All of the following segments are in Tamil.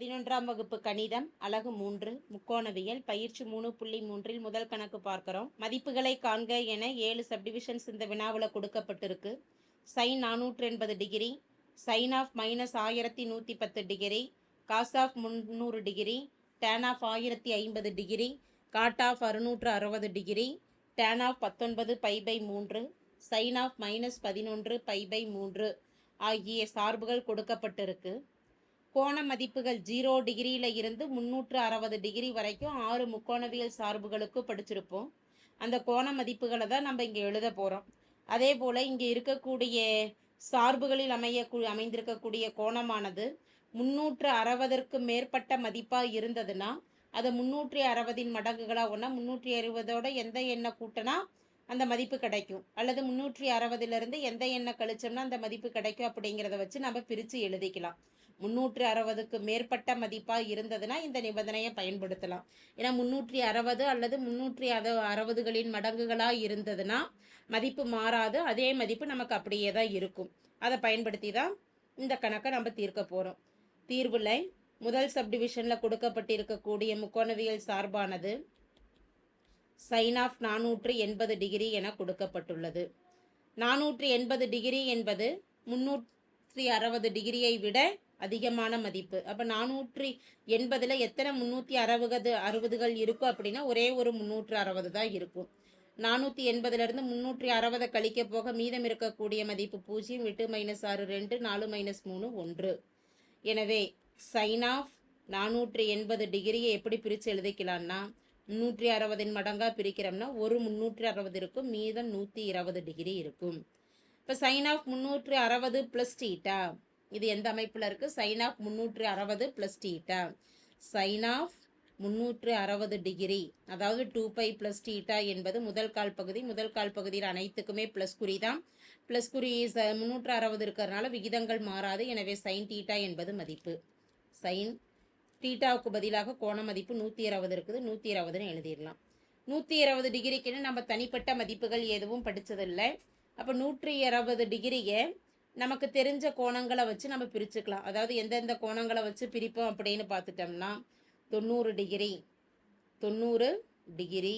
பதினொன்றாம் வகுப்பு கணிதம் அலகு மூன்று முக்கோணவியல் பயிற்சி மூணு புள்ளி மூன்றில் முதல் கணக்கு பார்க்கிறோம். மதிப்புகளை காண்க என ஏழு சப்டிவிஷன்ஸ் இந்த வினாவில் கொடுக்கப்பட்டிருக்கு. சைன் நானூற்று எண்பது டிகிரி சைன் ஆஃப் மைனஸ் ஆயிரத்தி நூற்றி பத்து டிகிரி காஸ் ஆஃப் முந்நூறு டிகிரி டேன் ஆஃப் ஆயிரத்தி ஐம்பது டிகிரி காட் ஆஃப் அறுநூற்று அறுபது டிகிரி டேன் ஆஃப் பத்தொன்பது பை பை மூன்று சைன் ஆஃப் மைனஸ் பதினொன்று பை பை மூன்று ஆகிய சார்புகள் கொடுக்கப்பட்டிருக்கு. கோண மதிப்புகள் ஜீரோ டிகிரியில் இருந்து முந்நூற்று அறுபது டிகிரி வரைக்கும் ஆறு முக்கோணவியல் சார்புகளுக்கு படிச்சிருப்போம். அந்த கோண மதிப்புகளை தான் நம்ம இங்கே எழுத போகிறோம் அதே போல் இங்கே இருக்கக்கூடிய சார்புகளில் அமைய அமைந்திருக்கக்கூடிய கோணமானது முந்நூற்று அறுபதற்கு மேற்பட்ட மதிப்பாக இருந்ததுன்னா அதை முந்நூற்றி அறுபதின் மடங்குகளாக ஒன்றா முந்நூற்றி அறுபதோட எந்த எண்ணை கூட்டினா அந்த மதிப்பு கிடைக்கும். அல்லது முந்நூற்றி அறுபதுலேருந்து எந்த எண்ணெய் கழிச்சோம்னா அந்த மதிப்பு கிடைக்கும் அப்படிங்கிறத வச்சு நம்ம பிரித்து எழுதிக்கலாம். முந்நூற்று அறுபதுக்கு மேற்பட்ட மதிப்பாக இருந்ததுன்னா இந்த நிபந்தனையை பயன்படுத்தலாம். ஏன்னா முந்நூற்றி அறுபது அல்லது முந்நூற்றி அறு அறுபதுகளின் மடங்குகளாக இருந்ததுன்னா மதிப்பு மாறாது. அதே மதிப்பு நமக்கு அப்படியே தான் இருக்கும். அதை பயன்படுத்தி தான் இந்த கணக்கை நம்ம தீர்க்க போகிறோம் தீர்வில் முதல் சப்டிவிஷனில் கொடுக்கப்பட்டிருக்கக்கூடிய முக்கோணவியல் சார்பானது சைன் ஆஃப் நானூற்று எண்பது டிகிரி என கொடுக்கப்பட்டுள்ளது. நானூற்று எண்பது டிகிரி என்பது முன்னூற்றி அறுபது டிகிரியை விட அதிகமான மதிப்பு. அப்போ நானூற்றி எண்பதில் எத்தனை முந்நூற்றி அறுபது அறுபதுகள் இருக்கும் அப்படின்னா ஒரே ஒரு முந்நூற்று அறுபது தான் இருக்கும். நானூற்றி எண்பதுலேருந்து முந்நூற்றி அறுபதை கழிக்க போக மீதம் இருக்கக்கூடிய மதிப்பு பூஜ்ஜியம் எட்டு மைனஸ் ஆறு ரெண்டு நாலு மைனஸ் மூணு ஒன்று. எனவே சைன் ஆஃப் நானூற்றி எண்பது டிகிரியை எப்படி பிரித்து எழுதிக்கலாம்னா முந்நூற்றி அறுபதின் மடங்காக பிரிக்கிறோம்னா ஒரு முந்நூற்றி அறுபது இருக்கும் மீதம் நூற்றி இருபது டிகிரி இருக்கும். இப்போ சைன் ஆஃப் முந்நூற்றி அறுபது ப்ளஸ் டீட்டா இது எந்த அமைப்பில் இருக்குது சைன் ஆஃப் முந்நூற்று அறுபது ப்ளஸ் டீட்டா சைன் ஆஃப் முந்நூற்று அறுபது டிகிரி அதாவது டூ பை ப்ளஸ் டீட்டா என்பது முதல் கால் பகுதி. முதல் கால் பகுதியில் அனைத்துக்குமே ப்ளஸ் குறி தான். ப்ளஸ் குறி முந்நூற்று அறுபது இருக்கிறதுனால விகிதங்கள் மாறாது. எனவே சைன் டீட்டா என்பது மதிப்பு. சைன் டீட்டாவுக்கு பதிலாக கோண மதிப்பு நூற்றி இருபது இருக்குது. நூற்றி இருபதுன்னு எழுதிடலாம். நூற்றி இருபது டிகிரிக்குன்னு நம்ம தனிப்பட்ட மதிப்புகள் எதுவும் படித்ததில்லை அப்போ நூற்றி இருபது டிகிரியை நமக்கு தெரிஞ்ச கோணங்களை வச்சு நம்ம பிரிச்சுக்கலாம். அதாவது எந்தெந்த கோணங்களை வச்சு பிரிப்போம் அப்படின்னு பார்த்துட்டோம்னா தொண்ணூறு டிகிரி தொண்ணூறு டிகிரி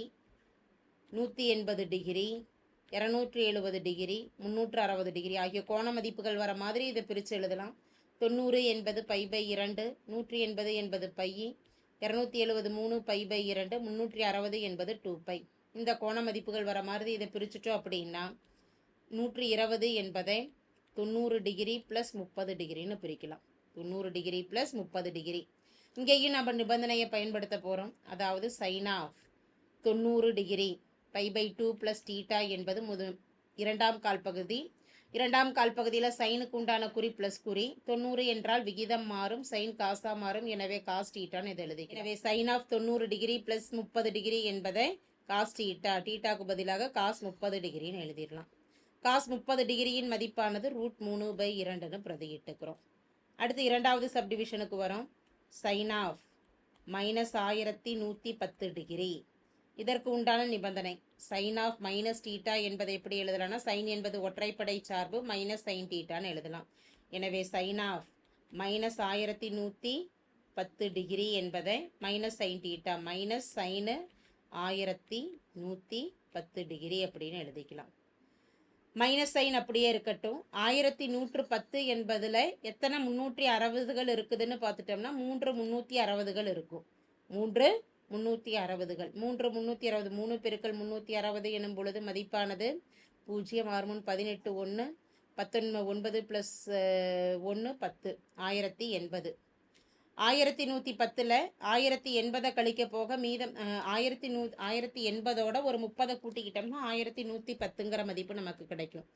நூற்றி எண்பது டிகிரி இரநூற்றி எழுபது டிகிரி முந்நூற்று அறுபது டிகிரி ஆகிய கோண மதிப்புகள் வர மாதிரி இதை பிரித்து எழுதலாம். தொண்ணூறு என்பது பை பை இரண்டு நூற்றி எண்பது என்பது பை இரநூத்தி எழுபது மூணு பை பை இரண்டு முந்நூற்றி அறுபது என்பது டூ பை. இந்த கோண மதிப்புகள் வர மாதிரி இதை பிரிச்சுட்டோம் அப்படின்னா நூற்றி இருபது என்பதை தொண்ணூறு டிகிரி ப்ளஸ் முப்பது டிகிரின்னு பிரிக்கலாம். தொண்ணூறு டிகிரி ப்ளஸ் முப்பது டிகிரி. இங்கேயும் நம்ம நிபந்தனையை பயன்படுத்த போகிறோம் அதாவது சைன் ஆஃப் தொண்ணூறு degree pi by two plus theta என்பது முது இரண்டாம் கால் பகுதி. இரண்டாம் கால் பகுதியில் சைனுக்கு உண்டான குறி ப்ளஸ் குறி. தொண்ணூறு என்றால் விகிதம் மாறும். சைன் காசா மாறும். எனவே காஸ் டீட்டான்னு இது எழுதி எனவே சைன் ஆஃப் தொண்ணூறு டிகிரி ப்ளஸ் முப்பது டிகிரி என்பதை காஸ் டீட்டா டீட்டாக்கு பதிலாக காஸ் முப்பது டிகிரின்னு எழுதிடலாம். காஸ் முப்பது டிகிரியின் மதிப்பானது ரூட் மூணு பை இரண்டுன்னு பிரதியிட்டுக்கிறோம். அடுத்து இரண்டாவது சப்டிவிஷனுக்கு வரோம். சைன் ஆஃப் மைனஸ் ஆயிரத்தி நூற்றி பத்து டிகிரி. இதற்கு உண்டான நிபந்தனை. சைன் ஆஃப் மைனஸ் டீட்டா என்பதை எப்படி எழுதலாம்னா சைன் என்பது ஒற்றைப்படை சார்பு மைனஸ் சைன் டீட்டான்னு எழுதலாம். எனவே சைன் ஆஃப் மைனஸ் ஆயிரத்தி நூற்றி பத்து டிகிரி என்பதை minus sine theta minus sine ஆயிரத்தி நூற்றி பத்து டிகிரி அப்படின்னு எழுதிக்கலாம். மைனஸ் சைன் அப்படியே இருக்கட்டும். ஆயிரத்தி நூற்று பத்து என்பதில் எத்தனை முந்நூற்றி அறுபதுகள் இருக்குதுன்னு பார்த்துட்டோம்னா மூன்று முந்நூற்றி அறுபதுகள் இருக்கும். மூன்று முந்நூற்றி அறுபதுகள். மூன்று முந்நூற்றி அறுபது மூணு பெருக்கள் முந்நூற்றி அறுபது எனும் பொழுது மதிப்பானது பூஜ்ஜியம் ஆறு மூணு பதினெட்டு ஒன்று பத்தொன்பது ஒன்பது ப்ளஸ் ஒன்று பத்து ஆயிரத்தி எண்பது. ஆயிரத்தி நூற்றி பத்தில் ஆயிரத்தி எண்பதை கழிக்க போக மீதம் ஆயிரத்தி நூ ஆயிரத்தி எண்பதோட ஒரு முப்பதை கூட்டிக்கிட்டோம்னா ஆயிரத்தி நூற்றி பத்துங்கிற மதிப்பு நமக்கு கிடைக்கும்.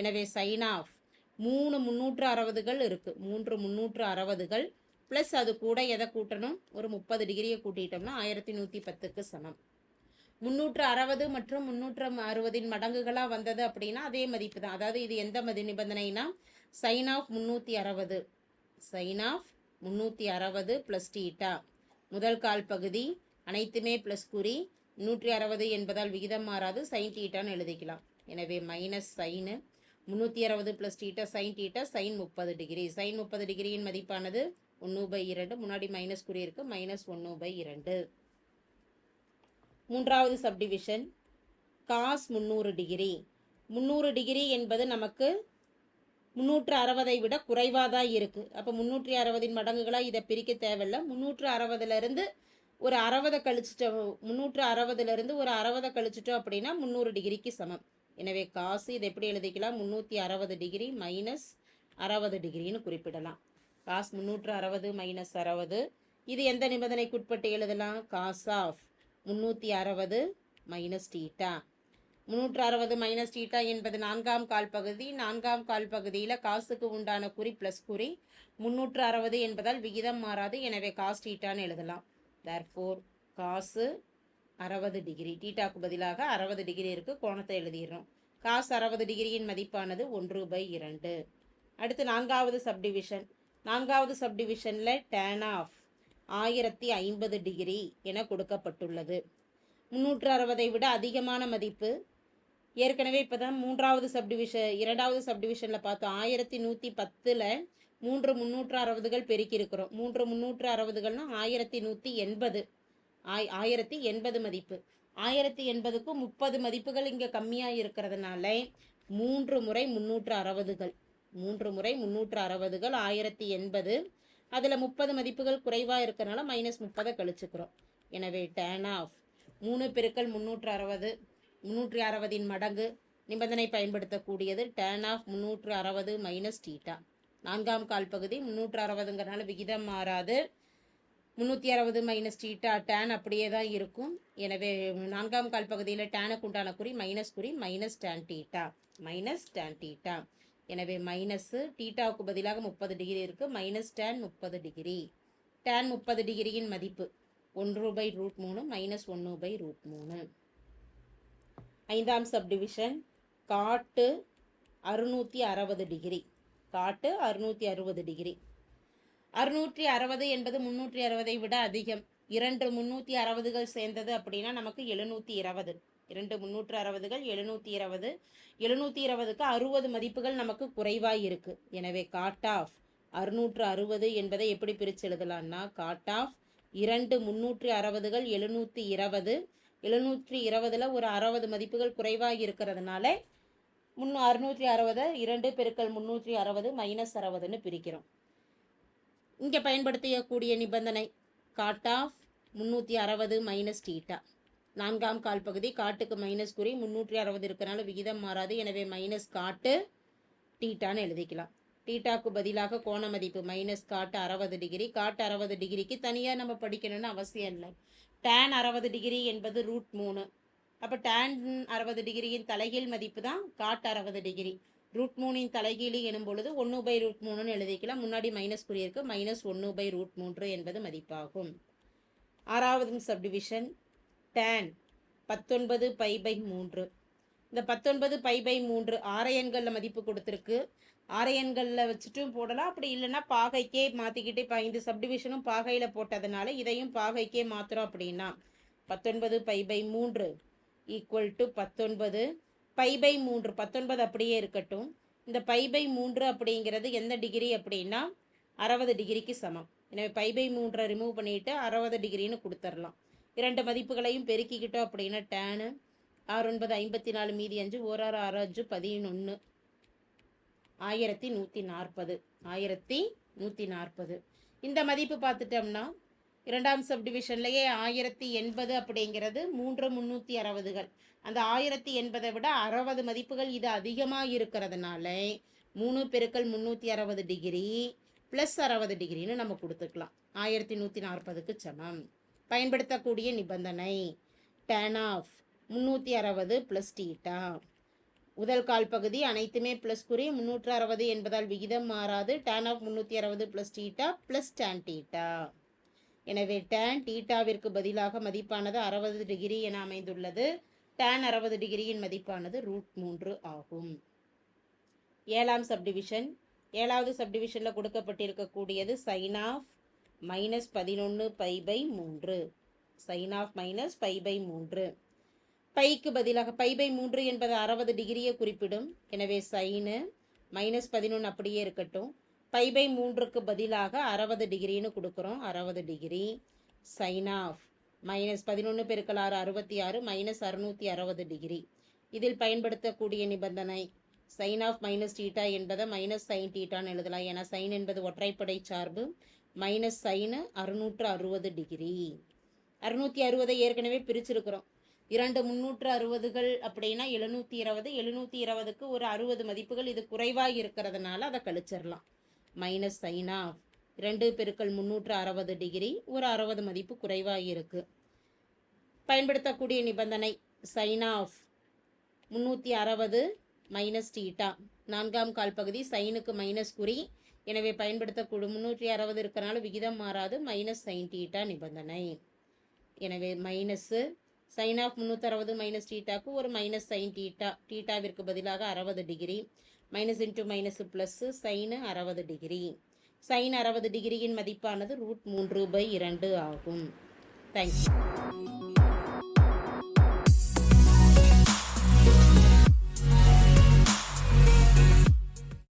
எனவே சைன் ஆஃப் மூணு முந்நூற்று அறுபதுகள் இருக்குது மூன்று முந்நூற்று அறுபதுகள் ப்ளஸ் அது கூட எதை கூட்டணும்? ஒரு முப்பது டிகிரியை கூட்டிட்டோம்னா ஆயிரத்தி நூற்றி பத்துக்கு சமம். முந்நூற்று அறுபது மற்றும் முந்நூற்று அறுபதின் மடங்குகளாக வந்தது அப்படின்னா அதே மதிப்பு தான். அதாவது இது எந்த மதி நிபந்தனைனா சைன் ஆஃப் முந்நூற்றி அறுபது. சைன் ஆஃப் முந்நூற்றி அறுபது ப்ளஸ் டீட்டா முதல் கால் பகுதி அனைத்துமே ப்ளஸ் குறி. நூற்றி அறுபது என்பதால் விகிதம் மாறாது. சைன் டீட்டான்னு எழுதிக்கலாம். எனவே மைனஸ் சைனு முந்நூற்றி அறுபது plus theta sine theta sine முப்பது டிகிரி சைன் முப்பது டிகிரியின் மதிப்பானது ஒன்று பை இரண்டு. முன்னாடி மைனஸ் குறி இருக்குது மைனஸ் ஒன்று பை இரண்டு. மூன்றாவது சப்டிவிஷன் காஸ் முந்நூறு டிகிரி முந்நூறு டிகிரி என்பது நமக்கு முந்நூற்று அறுபதை விட குறைவாக தான் இருக்குது அப்போ முந்நூற்றி அறுபதின் மடங்குகளாக இதை பிரிக்க தேவையில்ல. முந்நூற்று அறுபதுலேருந்து ஒரு அறுபதை கழிச்சிட்டோம் முந்நூற்று அறுபதுலேருந்து ஒரு அறுபதை கழிச்சிட்டோம் அப்படின்னா முந்நூறு டிகிரிக்கு சமம். எனவே காசு இதை எப்படி எழுதிக்கலாம்? முந்நூற்றி அறுபது டிகிரி மைனஸ் அறுபது டிகிரின்னு குறிப்பிடலாம். காஸ் முந்நூற்று அறுபது மைனஸ் அறுபது. இது எந்த நிபந்தனைக்குட்பட்டு எழுதலாம்? காஸ் ஆஃப் முந்நூற்றி அறுபது மைனஸ் டீட்டா முன்னூற்று அறுபது மைனஸ் டீட்டா என்பது நான்காம் கால் பகுதி. நான்காம் கால் பகுதியில் காசுக்கு உண்டான குறி ப்ளஸ் குறி முன்னூற்று அறுபது என்பதால் விகிதம் மாறாது. எனவே காஸ் டீட்டான்னு எழுதலாம். தேர்ஃபோர் காசு அறுபது டிகிரி டீட்டாக்கு பதிலாக அறுபது டிகிரி இருக்குது கோணத்தை எழுதிடுறோம். காசு அறுபது டிகிரியின் மதிப்பானது ஒன்று பை இரண்டு. அடுத்து நான்காவது சப்டிவிஷன் நான்காவது சப்டிவிஷனில் டேன் ஆஃப் ஆயிரத்தி ஐம்பது டிகிரி என கொடுக்கப்பட்டுள்ளது. முன்னூற்று அறுபதை விட அதிகமான மதிப்பு ஏற்கனவே இப்போ தான் மூன்றாவது சப்டிவிஷன் இரண்டாவது சப்டிவிஷனில் பார்த்தோம். ஆயிரத்தி நூற்றி பத்தில் மூன்று முந்நூற்று அறுபதுகள் பெருக்கியிருக்கிறோம். மூன்று முந்நூற்று அறுபதுகள்னா ஆயிரத்தி நூற்றி எண்பது. ஆய் ஆயிரத்தி எண்பது மதிப்பு. ஆயிரத்தி எண்பதுக்கும் முப்பது மதிப்புகள் இங்கே கம்மியாக இருக்கிறதுனால மூன்று முறை முந்நூற்று அறுபதுகள். மூன்று முறை முந்நூற்று அறுபதுகள் ஆயிரத்தி எண்பது. அதில் முப்பது மதிப்புகள் குறைவாக இருக்கிறனால மைனஸ் முப்பதை கழிச்சுக்கிறோம். எனவே டேன் ஆஃப் மூணு பெருக்கள் முந்நூற்று அறுபது. முந்நூற்றி அறுபதின் மடங்கு நிபந்தனை பயன்படுத்தக்கூடியது டேன் ஆஃப் முந்நூற்று அறுபது மைனஸ் டீட்டா நான்காம் கால் பகுதி முந்நூற்று அறுபதுங்கிறனால விகிதம் மாறாது. முந்நூற்றி அறுபது மைனஸ் டீட்டா டேன் அப்படியே தான் இருக்கும். எனவே நான்காம் கால் பகுதியில் டேனுக்கு உண்டான குறி மைனஸ் குறி minus tan theta minus tan theta எனவே மைனஸு டீட்டாவுக்கு பதிலாக முப்பது டிகிரி இருக்குது மைனஸ் டேன் முப்பது டிகிரி டேன் முப்பது டிகிரியின் மதிப்பு ஒன்று பை ரூட் மூணு மைனஸ் ஒன்று பை ரூட் மூணு. ஐந்தாம் சப்டிவிஷன் காட்டு அறுநூற்றி அறுபது டிகிரி. காட்டு அறுநூற்றி அறுபது டிகிரி. அறுநூற்றி அறுபது என்பது முந்நூற்றி அறுபதை விட அதிகம். இரண்டு முந்நூற்றி அறுபதுகள் சேர்ந்தது அப்படின்னா நமக்கு எழுநூற்றி இருபது. இரண்டு முந்நூற்று அறுபதுகள் எழுநூற்றி இருபது. எழுநூற்றி இருபதுக்கு அறுபது மதிப்புகள் நமக்கு குறைவாக இருக்குது எனவே காட் ஆஃப் அறுநூற்று அறுபது என்பதை எப்படி பிரித்து எழுதலாம்னா காட் ஆஃப் இரண்டு முந்நூற்றி அறுபதுகள் எழுநூற்றி இருபது. எழுநூற்றி இருபதில் ஒரு அறுபது மதிப்புகள் குறைவாக இருக்கிறதுனால முன்னூ அறுநூற்றி அறுபதை இரண்டு பெருக்கள் முந்நூற்றி அறுபது மைனஸ் அறுபதுன்னு பிரிக்கிறோம். இங்கே பயன்படுத்தக்கூடிய நிபந்தனை காட் ஆஃப் முந்நூற்றி அறுபது மைனஸ் டீட்டா நான்காம் கால் பகுதி காட்டுக்கு மைனஸ் குறி முந்நூற்றி அறுபது இருக்கனால விகிதம் மாறாது எனவே மைனஸ் காட்டு டீட்டான்னு எழுதிக்கலாம். டீட்டாக்கு பதிலாக கோண மதிப்பு மைனஸ் காட்டு அறுபது டிகிரி காட்டு அறுபது டிகிரிக்கு தனியாக நம்ம படிக்கணும்னு அவசியம் இல்லை. டேன் அறுபது டிகிரி என்பது ரூட் மூணு அப்போ டேன் அறுபது டிகிரியின் தலைகீழ் மதிப்பு தான் காட்டு அறுபது டிகிரி ரூட் மூணின் தலைகீழி எனும் பொழுது ஒன்று பை ரூட் மூணுன்னு எழுதிக்கலாம். முன்னாடி மைனஸ் குறி இருக்கு மைனஸ் ஒன்று பை ரூட் மூன்று என்பது மதிப்பாகும். ஆறாவது சப்டிவிஷன் டேன் பத்தொன்பது பை பை மூன்று. இந்த பத்தொன்பது பை பை மூன்று ஆரையன்களில் மதிப்பு கொடுத்துருக்கு. ஆரையன்களில் வச்சுட்டும் போடலாம். அப்படி இல்லைன்னா பாகைக்கே மாற்றிக்கிட்டு இப்போ ஐந்து சப்டிவிஷனும் பாகையில் போட்டதுனால இதையும் பாகைக்கே மாற்றுறோம் அப்படின்னா பத்தொன்பது பை பை மூன்று ஈக்குவல் டு பத்தொன்பது பை பை மூன்று பத்தொன்பது அப்படியே இருக்கட்டும். இந்த பை பை மூன்று அப்படிங்கிறது எந்த டிகிரி அப்படின்னா அறுபது டிகிரிக்கு சமம். எனவே பை பை மூன்றை ரிமூவ் பண்ணிவிட்டு அறுபது டிகிரின்னு கொடுத்துர்லாம். இரண்டு மதிப்புகளையும் பெருக்கிக்கிட்டோம் அப்படின்னா டேனு ஆறு ஒன்பது ஐம்பத்தி நாலு மீதி அஞ்சு ஓராறு ஆறு அஞ்சு பதினொன்று ஆயிரத்தி நூற்றி நாற்பது. ஆயிரத்தி நூற்றி நாற்பது. இந்த மதிப்பு பார்த்துட்டோம்னா இரண்டாம் சப்டிவிஷன்லேயே ஆயிரத்தி எண்பது அப்படிங்கிறது மூன்று முந்நூற்றி அறுபதுகள். அந்த ஆயிரத்தி எண்பதை விட அறுபது மதிப்புகள் இது அதிகமாக இருக்கிறதுனால மூணு பெருக்கள் முந்நூற்றி அறுபது டிகிரி ப்ளஸ் அறுபது டிகிரின்னு நம்ம கொடுத்துக்கலாம். ஆயிரத்தி நூற்றி நாற்பதுக்கு சமம். பயன்படுத்தக்கூடிய நிபந்தனை டேன் ஆஃப் முந்நூற்றி அறுபது ப்ளஸ் டீட்டா முதல் கால் பகுதி அனைத்துமே ப்ளஸ் குறி முந்நூற்று அறுபது என்பதால் விகிதம் மாறாது. டேன் ஆஃப் முந்நூற்றி அறுபது plus theta plus tan theta எனவே டேன் டீட்டாவிற்கு பதிலாக மதிப்பானது அறுபது டிகிரி என அமைந்துள்ளது. டேன் அறுபது டிகிரியின் மதிப்பானது ரூட் மூன்று ஆகும். ஏழாம் சப்டிவிஷன் ஏழாவது சப்டிவிஷனில் கொடுக்கப்பட்டிருக்கக்கூடியது சைன் ஆஃப் மைனஸ் பதினொன்று பை பை மூன்று. Sine of minus pi by மூன்று. பைக்கு பதிலாக பை பை மூன்று என்பது அறுபது டிகிரியை குறிப்பிடும். எனவே சைனு மைனஸ் பதினொன்று அப்படியே இருக்கட்டும். பை பை மூன்றுக்கு பதிலாக அறுபது டிகிரின்னு கொடுக்குறோம். அறுபது டிகிரி சைன் ஆஃப் மைனஸ் பதினொன்று பெருக்கல் ஆறு அறுபத்தி ஆறு மைனஸ் அறுநூற்றி அறுபது டிகிரி. இதில் பயன்படுத்தக்கூடிய நிபந்தனை சைன் ஆஃப் மைனஸ் டீட்டா என்பதை மைனஸ் சைன் டீட்டான்னு எழுதலாம். ஏன்னா சைன் என்பது ஒற்றைப்படை சார்பு. மைனஸ் சைனு அறுநூற்று அறுபது டிகிரி. அறுநூற்றி அறுபதை ஏற்கனவே பிரிச்சிருக்கிறோம். இரண்டு முந்நூற்று அறுபதுகள் அப்படின்னா எழுநூற்றி இருபது எழுநூற்றி இருபதுக்கு ஒரு அறுபது மதிப்புகள் இது குறைவாக இருக்கிறதுனால அதை கழிச்சிடலாம். மைனஸ் சைன் ஆஃப் ரெண்டு பெருக்கள் முந்நூற்று அறுபது டிகிரி ஒரு அறுபது மதிப்பு குறைவாக இருக்குது பயன்படுத்தக்கூடிய நிபந்தனை சைன் ஆஃப் முந்நூற்றி அறுபது மைனஸ் டீட்டா நான்காம் கால் பகுதி சைனுக்கு மைனஸ் குறி. எனவே பயன்படுத்தக்கூடிய முந்நூற்றி அறுபது இருக்கிறனால விகிதம் மாறாது மைனஸ் சைன் டீட்டா நிபந்தனை. எனவே மைனஸு சைன் ஆஃப் முந்நூற்றறுபது மைனஸ் டீட்டாக்கு ஒரு மைனஸ் சைன் டீட்டா டீட்டாவிற்கு பதிலாக அறுபது degree minus into minus plus sine அறுபது டிகிரி சைன் அறுபது டிகிரியின் மதிப்பானது ரூட் மூன்று பை இரண்டு ஆகும். தேங்க்யூ